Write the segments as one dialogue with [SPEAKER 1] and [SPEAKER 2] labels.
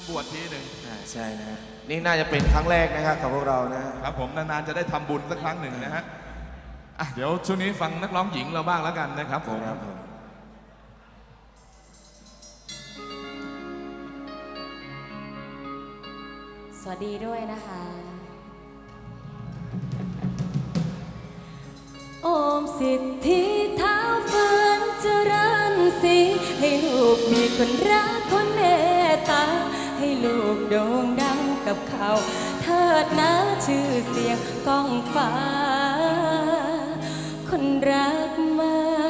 [SPEAKER 1] านบวชทีหนึ่ง
[SPEAKER 2] อ่าใช่นะฮะนี่น่าจะเป็นครั้งแรกนะครับกับพวกเรานะ
[SPEAKER 1] ครับผมนานๆจะได้ทำบุญสักครั้งหนึ่งนะฮะอะเดี๋ยวช่วงนี้ฟังนักร้องหญิงเราบ้างแล้วกันนะครับผม
[SPEAKER 2] ครับผม
[SPEAKER 3] สวัสดีด้วยนะคะ โอมสิทธิเท้าฝืนเจริญสีให้ลูกมีคนรักคนเมต ตา ให้ลูกโด่งดังกับเขาเทิดนะชื่อเสียงก้องฟ้า คนรักมา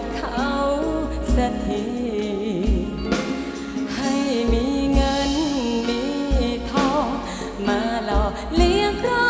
[SPEAKER 3] กับเขาสักทีให้มีเงินมีทองมาหล่อเลี้ยงครอ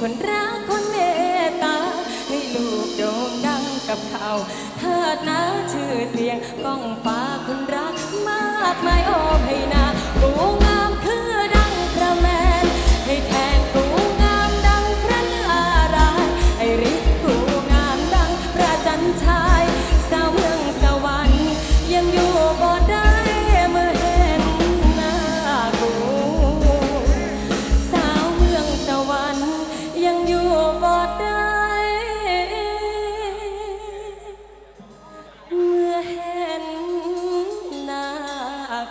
[SPEAKER 3] คนรักคนเมตตา ให้ลูกโด่งดังกับเขาเทิดนะชื่อเสียงก้องฟ้าคนรักมากมายโอมให้นะ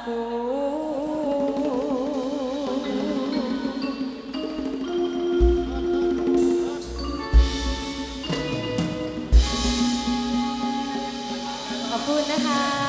[SPEAKER 3] ขอบคุณนะคะ